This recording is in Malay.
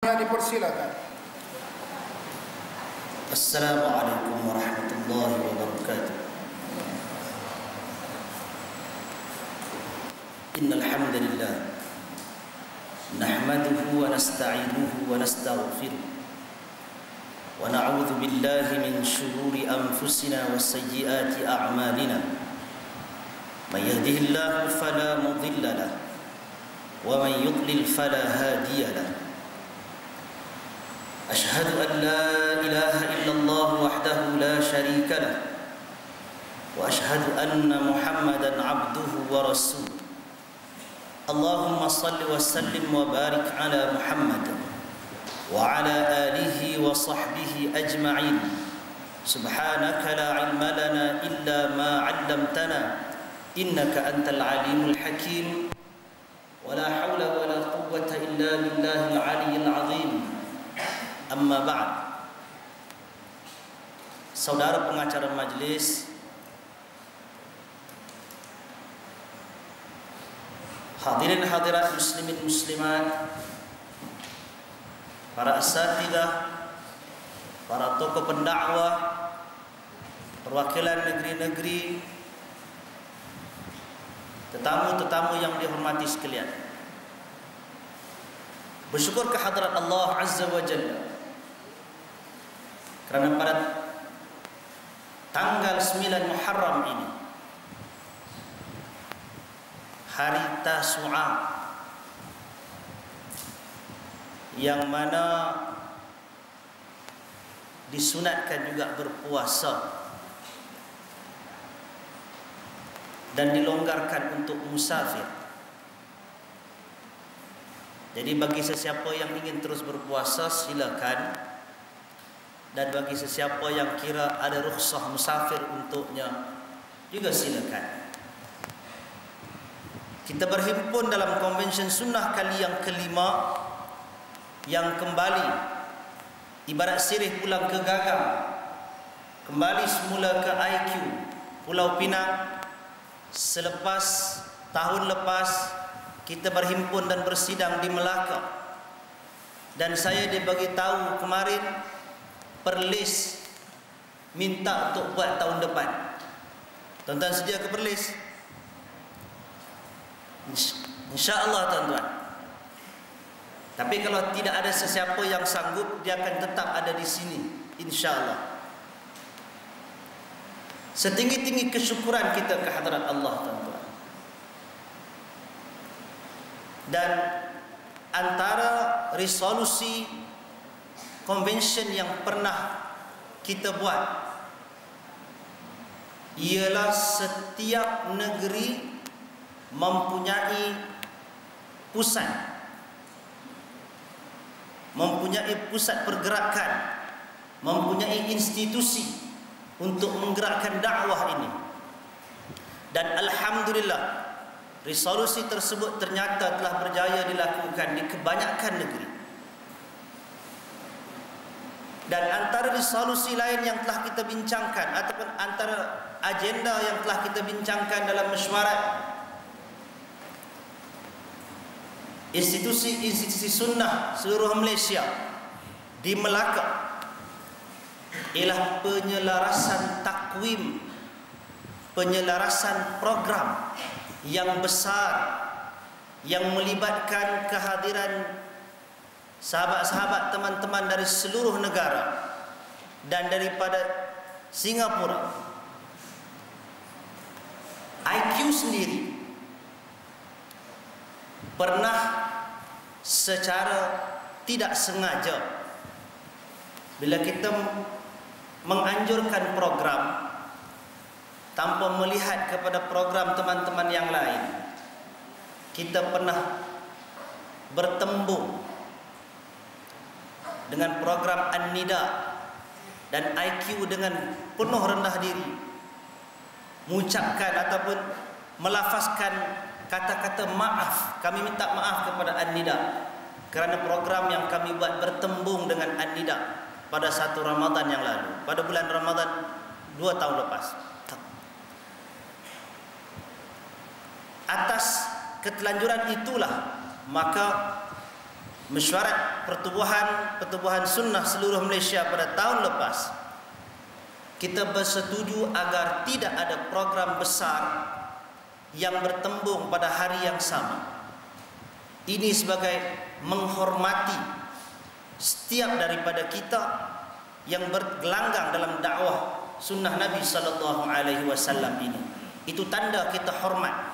Ya, dipersilakan. Assalamualaikum warahmatullahi wabarakatuh. Innal hamdalillah nahmaduhu wa nasta'inuhu wa nastaghfiruh wa na'udzu billahi min shururi anfusina wa sayyiati a'malina. May yahdihillahu fala mudilla lahu wa man yudlil fala hadiya lahu. أشهد أن لا إله إلا الله وحده لا شريك له وأشهد أن محمدا عبده ورسوله. اللهم صل وسلم وبارك على محمد وعلى آله وصحبه أجمعين. سبحانك لا علم لنا إلا ما علمتنا إنك أنت العليم الحكيم. ولا حول ولا قوة إلا بالله العلي العظيم. Amma ba'd. Saudara pengacara majlis Hadirin hadirat muslimin muslimat Para asatidah Para tokoh pendakwah Perwakilan negeri-negeri Tetamu-tetamu yang dihormati sekalian. Bersyukur kehadrat Allah Azza wa Jalla Kerana pada tanggal 9 Muharram ini hari Tasu'a yang mana disunatkan juga berpuasa dan dilonggarkan untuk musafir. Jadi bagi sesiapa yang ingin terus berpuasa silakan dan bagi sesiapa yang kira ada rukhsah musafir untuknya juga silakan. Kita berhimpun dalam konvensyen sunnah kali yang kelima yang kembali ibarat sirih pulang ke gagang kembali semula ke IQ Pulau Pinang selepas tahun lepas kita berhimpun dan bersidang di Melaka dan saya dibagi tahu kemarin Perlis minta untuk buat tahun depan. Tuan-tuan sedia ke Perlis? Insya-Allah tuan-tuan. Tapi kalau tidak ada sesiapa yang sanggup, dia akan tetap ada di sini, insya-Allah. Setinggi-tinggi kesyukuran kita ke hadirat Allah tuan-tuan. Dan antara resolusi convention yang pernah kita buat ialah setiap negeri mempunyai pusat. Mempunyai pusat pergerakan mempunyai institusi untuk menggerakkan dakwah ini. Dan alhamdulillah resolusi tersebut ternyata telah berjaya dilakukan di kebanyakan negeri dan antara resolusi lain yang telah kita bincangkan ataupun antara agenda yang telah kita bincangkan dalam mesyuarat institusi-institusi sunnah seluruh Malaysia di Melaka ialah penyelarasan takwim penyelarasan program yang besar yang melibatkan kehadiran sahabat-sahabat teman-teman dari seluruh negara dan daripada Singapura. IQ sendiri pernah secara tidak sengaja bila kita menganjurkan program tanpa melihat kepada program teman-teman yang lain kita pernah bertembung dengan program An-Nida dan IQ dengan penuh rendah diri mengucapkan ataupun melafazkan kata-kata maaf kami minta maaf kepada An-Nida kerana program yang kami buat bertembung dengan An-Nida pada satu Ramadan yang lalu pada bulan Ramadan dua tahun lepas. Atas ketelanjuran itulah maka mesyuarat pertubuhan pertubuhan sunnah seluruh Malaysia pada tahun lepas. Kita bersetuju agar tidak ada program besar yang bertembung pada hari yang sama. Ini sebagai menghormati setiap daripada kita yang bergelanggang dalam dakwah sunnah Nabi sallallahu alaihi wasallam ini. Itu tanda kita hormat